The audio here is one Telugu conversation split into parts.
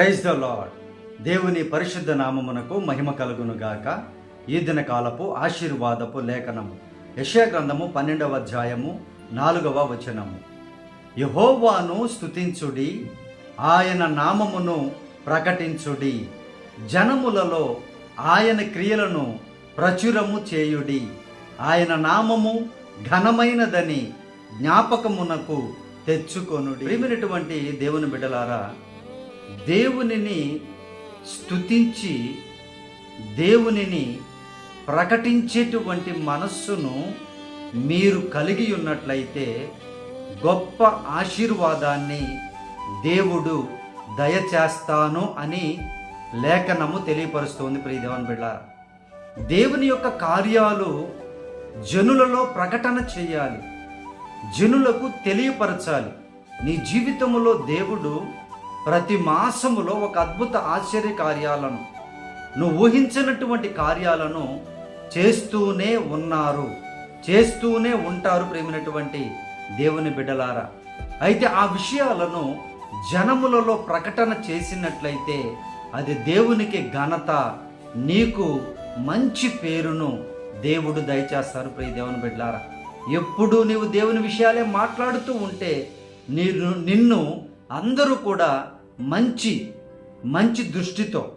ప్రైజ్ ద లాడ్ దేవుని పరిశుద్ధ నామమునకు మహిమ కలుగును గాక. ఈ దిన కాలపు ఆశీర్వాదపు లేఖనము. యెషయా గ్రంథము పన్నెండవ అధ్యాయము నాలుగవ వచనము. యహోవాను స్థుతించుడి ఆయన నామమును ప్రకటించుడి. జనములలో ఆయన క్రియలను ప్రచురము చేయుడి. ఆయన నామము ఘనమైనదని జ్ఞాపకమునకు తెచ్చుకొనుడి. ప్రేమినటువంటి దేవుని బిడ్డలారా దేవునిని స్తుతించి దేవునిని ప్రకటించేటువంటి మనస్సును మీరు కలిగి ఉన్నట్లయితే గొప్ప ఆశీర్వాదాన్ని దేవుడు దయచేస్తాను అని లేఖనము తెలియపరుస్తోంది ప్రియదేవన్ దేవుని బిడ్డ దేవుని యొక్క కార్యాలు జనులలో ప్రకటన చేయాలి జనులకు తెలియపరచాలి. నీ జీవితంలో దేవుడు ప్రతి మాసములో ఒక అద్భుత ఆశ్చర్య కార్యాలను నువ్వు ఊహించినటువంటి కార్యాలను చేస్తూనే ఉన్నారు. చేస్తూనే ఉంటారు ప్రేమినటువంటి దేవుని బిడ్డలారా. అయితే ఆ విషయాలను జనములలో ప్రకటన చేసినట్లయితే అది దేవునికి ఘనత నీకు మంచి పేరును దేవుడు దయచేస్తారు ప్రియ దేవుని బిడ్డలారా. ఎప్పుడు నీవు దేవుని విషయాలే మాట్లాడుతూ ఉంటే నిన్ను అందరూ కూడా మంచి మంచి దృష్టితో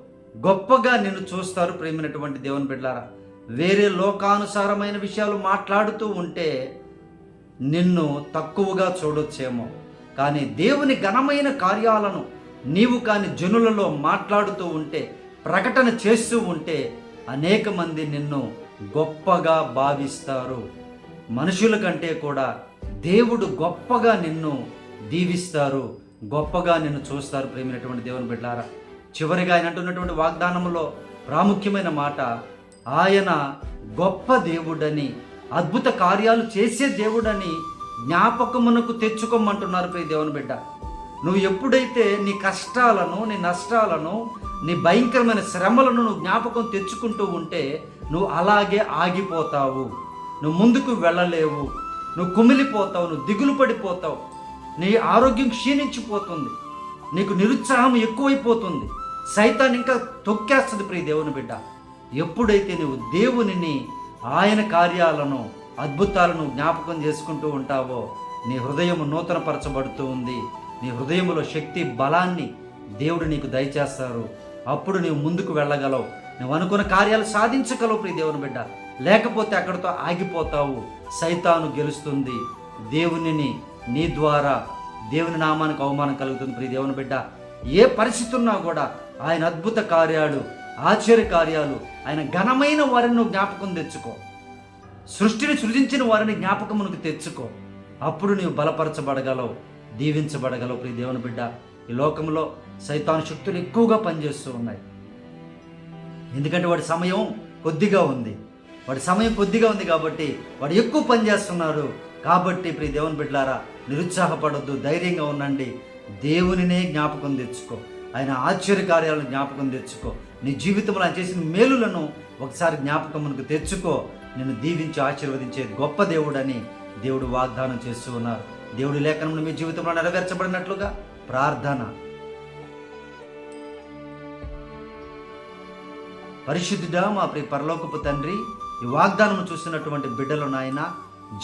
గొప్పగా నిన్ను చూస్తారు ప్రేమైనటువంటి దేవుని బిడ్డారా వేరే లోకానుసారమైన విషయాలు మాట్లాడుతూ ఉంటే నిన్ను తక్కువగా చూడొచ్చేమో. కానీ దేవుని ఘనమైన కార్యాలను నీవు కాని జనులలో మాట్లాడుతూ ఉంటే ప్రకటన చేస్తూ ఉంటే అనేక మంది నిన్ను గొప్పగా భావిస్తారు. మనుషుల కంటే కూడా దేవుడు గొప్పగా నిన్ను దీవిస్తారు. గొప్పగా నిన్ను చూస్తారు ప్రేమైనటువంటి దేవుని బిడ్డారా. చివరిగా ఆయన అంటున్నటువంటి వాగ్దానంలో ప్రాముఖ్యమైన మాట ఆయన గొప్ప దేవుడని అద్భుత కార్యాలు చేసే దేవుడని జ్ఞాపకమునకు తెచ్చుకోమంటున్నారు ప్రియ దేవుని బిడ్డ. నువ్వు ఎప్పుడైతే నీ కష్టాలను నీ నష్టాలను నీ భయంకరమైన శ్రమలను నువ్వు జ్ఞాపకం తెచ్చుకుంటూ ఉంటే నువ్వు అలాగే ఆగిపోతావు. నువ్వు ముందుకు వెళ్ళలేవు. నువ్వు కుమిలిపోతావు నువ్వు దిగులు పడిపోతావు. నీ ఆరోగ్యం క్షీణించిపోతుంది. నీకు నిరుత్సాహం ఎక్కువైపోతుంది. సైతాన్ని ఇంకా తొక్కేస్తుంది ప్రియ దేవుని బిడ్డ. ఎప్పుడైతే నువ్వు దేవునిని ఆయన కార్యాలను అద్భుతాలను జ్ఞాపకం చేసుకుంటూ ఉంటావో నీ హృదయం నూతనపరచబడుతూ ఉంది. నీ హృదయంలో శక్తి బలాన్ని దేవుడు నీకు దయచేస్తారు. అప్పుడు నీవు ముందుకు వెళ్ళగలవు. నువ్వు అనుకున్న కార్యాలు సాధించగలవు ప్రియ దేవుని బిడ్డ. లేకపోతే అక్కడితో ఆగిపోతావు. సైతాను గెలుస్తుంది. దేవునిని నీ ద్వారా దేవుని నామానికి అవమానం కలుగుతుంది ప్రియ దేవుని బిడ్డ. ఏ పరిస్థితి ఉన్నా కూడా ఆయన అద్భుత కార్యాలు ఆశ్చర్య కార్యాలు ఆయన ఘనమైన వారిని నువ్వు జ్ఞాపకం తెచ్చుకో. సృష్టిని సృజించిన వారిని జ్ఞాపకమునకు తెచ్చుకో. అప్పుడు నీవు బలపరచబడగలవు దీవించబడగలవు ప్రియ దేవుని బిడ్డ. ఈ లోకంలో సైతాన్ శక్తులు ఎక్కువగా పనిచేస్తూ ఉన్నాయి. ఎందుకంటే వాడి సమయం కొద్దిగా ఉంది. వాడి సమయం కొద్దిగా ఉంది కాబట్టి వాడు ఎక్కువ పని చేస్తున్నారు. కాబట్టి ప్రియ దేవుని బిడ్డలారా నిరుత్సాహపడొద్దు ధైర్యంగా ఉండండి. దేవునినే జ్ఞాపకం తెచ్చుకో. ఆయన ఆశ్చర్య కార్యాలను జ్ఞాపకం తెచ్చుకో. నీ జీవితంలో ఆయన చేసిన మేలులను ఒకసారి జ్ఞాపకమునకు తెచ్చుకో. నిన్ను దీవించి ఆశీర్వదించే గొప్ప దేవుడని దేవుడు వాగ్దానం చేస్తూ ఉన్నారు. దేవుడి లేఖనంలో మీ జీవితంలో నెరవేర్చబడినట్లుగా ప్రార్థన. పరిశుద్ధుడా మా ప్రియ పరలోకపు తండ్రి ఈ వాగ్దానము చూసినటువంటి బిడ్డలు నాయన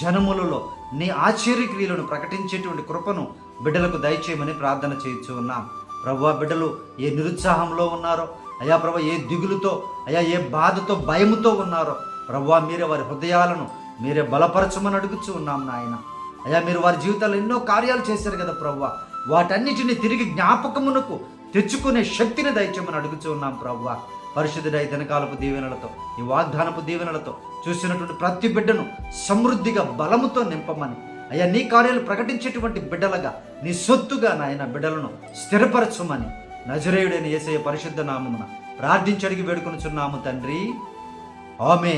జనములలో నీ ఆశ్చర్యక్రియలను ప్రకటించేటువంటి కృపను బిడ్డలకు దయచేయమని ప్రార్థన చేయొచ్చు ఉన్నాం. ప్రభు బిడ్డలు ఏ నిరుత్సాహంలో ఉన్నారో అయా ప్రభు ఏ దిగులుతో అయా ఏ బాధతో భయముతో ఉన్నారో ప్రభు మీరే వారి హృదయాలను మీరే బలపరచమని అడుగుచూ ఉన్నాం నాయన. అయ్యా మీరు వారి జీవితాల్లో ఎన్నో కార్యాలు చేశారు కదా ప్రభు వాటన్నిటిని తిరిగి జ్ఞాపకమునకు తెచ్చుకునే శక్తిని దయచేయమని అడుగుచూ ఉన్నాం ప్రభు పరిశుద్ధుడై దినకాలపు దీవెనలతో ఈ వాగ్దానపు దీవెనలతో చూసినటువంటి ప్రతి బిడ్డను సమృద్ధిగా బలముతో నింపమని. అయ్యా నీ కార్యాలు ప్రకటించేటువంటి బిడ్డలుగా నీ సొత్తుగా నాయన బిడ్డలను స్థిరపరచుమని. నజరేయుడైన ఏసయ పరిశుద్ధ నామమున ప్రార్థించడికి వేడుకొనుచున్నాము తండ్రి. ఆమె